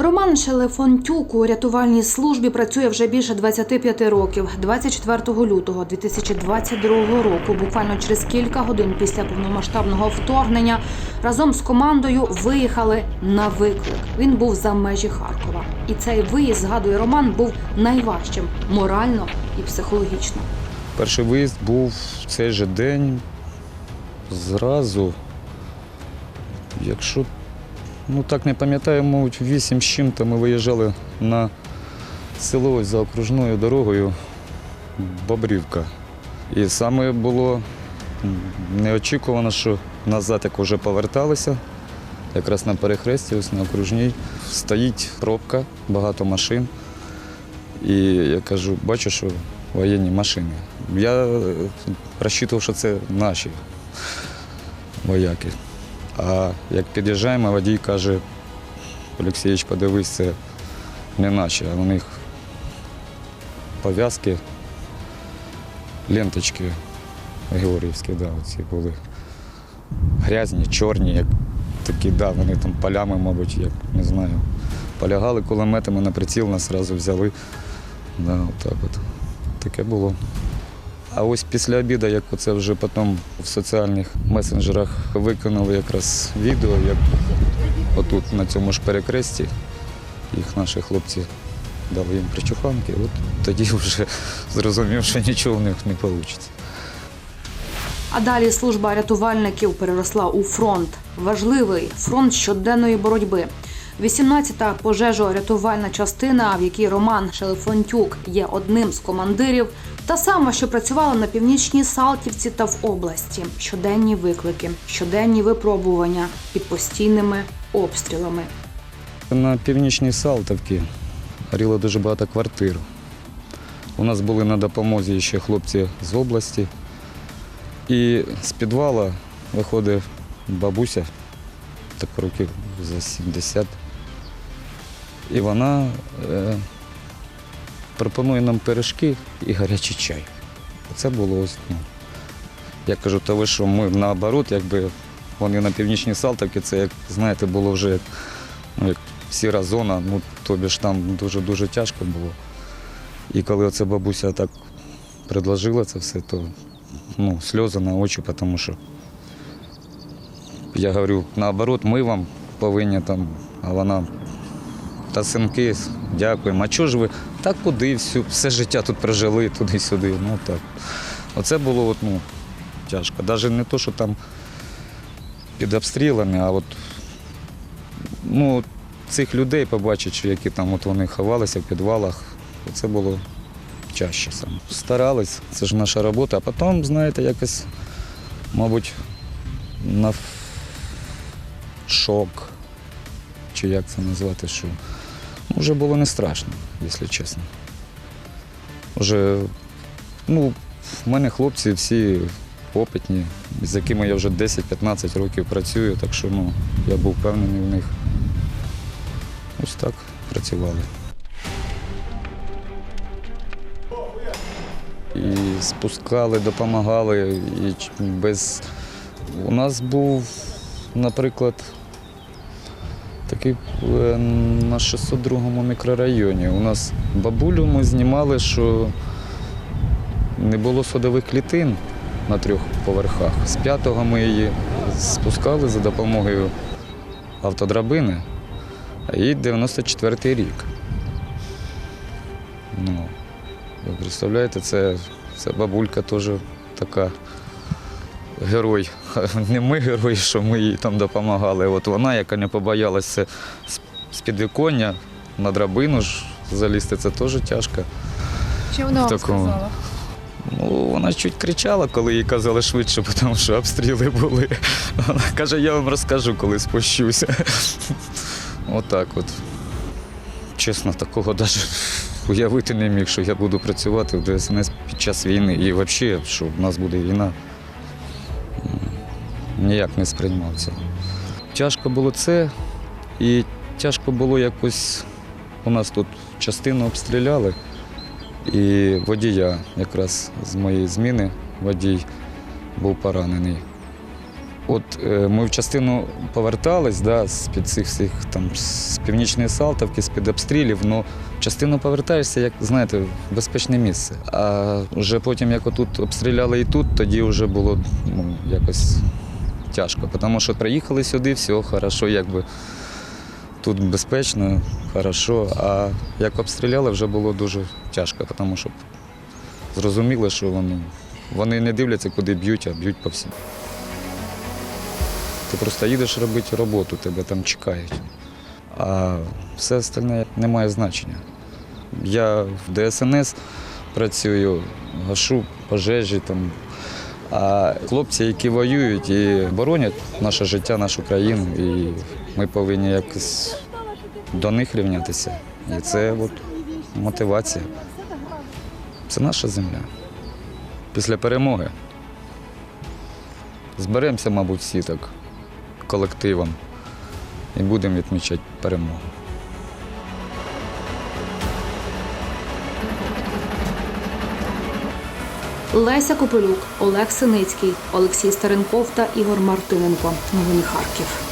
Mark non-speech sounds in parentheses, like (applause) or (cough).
Роман Шелефонтюк у рятувальній службі працює вже більше 25 років. 24 лютого 2022 року, буквально через кілька годин після повномасштабного вторгнення, разом з командою виїхали на виклик. Він був за межі Харкова. І цей виїзд, згадує Роман, був найважчим морально і психологічно. Перший виїзд був в цей же день. Зразу, якщо ну так не пам'ятаю, мабуть, вісім з чим-то ми виїжджали на село за окружною дорогою Бобрівка. І саме було неочікувано, що назад, як вже поверталися, якраз на перехресті, ось на окружній, стоїть пробка, багато машин. І я кажу, бачу, що воєнні машини. Я е, розчитував, що це наші вояки. А як під'їжджаємо, водій каже, Олексійович, подивись, це не наші, а у них пов'язки, ленточки георгіївські, да, оці були грязні, чорні, як такі, да, вони там полями, мабуть, як не знаю. Полягали кулеметами на приціл, нас одразу взяли. Да, отак от. Таке було. А ось після обіду, як оце вже потім в соціальних месенджерах виконали якраз відео, як отут на цьому ж перекресті їх наші хлопці дали їм причуханки, от тоді вже (laughs) зрозумів, що нічого в них не вийде. А далі служба рятувальників переросла у фронт. Важливий фронт щоденної боротьби. 18-та пожежо-рятувальна частина, в якій Роман Шелефонтюк є одним з командирів, та сама, що працювала на північній Салтівці та в області. Щоденні виклики, щоденні випробування під постійними обстрілами. На північній Салтовці горіло дуже багато квартир. У нас були на допомозі ще хлопці з області. І з підвала виходить бабуся, так років за 70. І вона е, пропонує нам пиріжки і гарячий чай. Це було ось. Ну, я кажу, то ви що ми наоборот, якби вони на північній Салтовці, це як, знаєте, було вже як, ну, як сіра зона, ну тобі ж там дуже-дуже тяжко було. І коли оця бабуся так предложила це все, то ну, сльози на очі, тому що я говорю, наоборот, ми вам повинні там, а вона. Та синки, дякуємо. А чого ж ви? Так куди всю, все життя тут прожили, туди-сюди. Ну так. Оце було от, ну, тяжко. Навіть не то, що там під обстрілами, а от ну, цих людей побачити, які там от вони ховалися в підвалах, це було чаще саме. Старались, це ж наша робота, а потім, знаєте, якось, мабуть, на шок, чи як це назвати, що вже було не страшно, якщо чесно. Уже, ну, в мене хлопці всі опитні, з якими я вже 10-15 років працюю, так що ну, я був впевнений в них. Ось так працювали. І спускали, допомагали. І без... У нас був, наприклад, такий е, на 602 мікрорайоні. У нас бабулю ми знімали, що не було садових клітин на трьох поверхах. З п'ятого ми її спускали за допомогою автодрабини, їй 94-й рік. Ну, ви представляєте, це, це бабулька теж така герой. (laughs) Не ми герої, що ми їй там допомагали. От вона, яка не побоялася з- підвіконня на драбину ж залізти, це теж тяжко. Що вона вам сказала? Ну, вона чуть кричала, коли їй казали швидше, тому що обстріли були. Вона каже, я вам розкажу, коли спущуся. Отак от. Чесно, такого навіть уявити не міг, що я буду працювати в ДСНС під час війни. І взагалі, що в нас буде війна, ніяк не сприймався. Тяжко було це, і тяжко було якось. У нас тут частину обстріляли. І водія якраз з моєї зміни водій був поранений. От е, ми в частину повертались да, з-під цих всіх там з північної Салтовки, з-під обстрілів. Ну, в частину повертаєшся, як знаєте, в безпечне місце. А вже потім, як отут обстріляли і тут, тоді вже було ну, якось тяжко. Тому що приїхали сюди, все хорошо, якби тут безпечно, хорошо. А як обстріляли, вже було дуже тяжко, тому що зрозуміли, що вони, вони не дивляться, куди б'ють, а б'ють по всім. Ти просто їдеш робити роботу, тебе там чекають. А все остальне не має значення. Я в ДСНС працюю, гашу пожежі там. А хлопці, які воюють і боронять наше життя, нашу країну, і ми повинні якось до них рівнятися. І це от мотивація. Це наша земля. Після перемоги зберемося, мабуть, всі так колективом і будемо відмічати перемогу. Леся Копилюк, Олег Синицький, Олексій Старенков та Ігор Мартиненко. Новини Харків.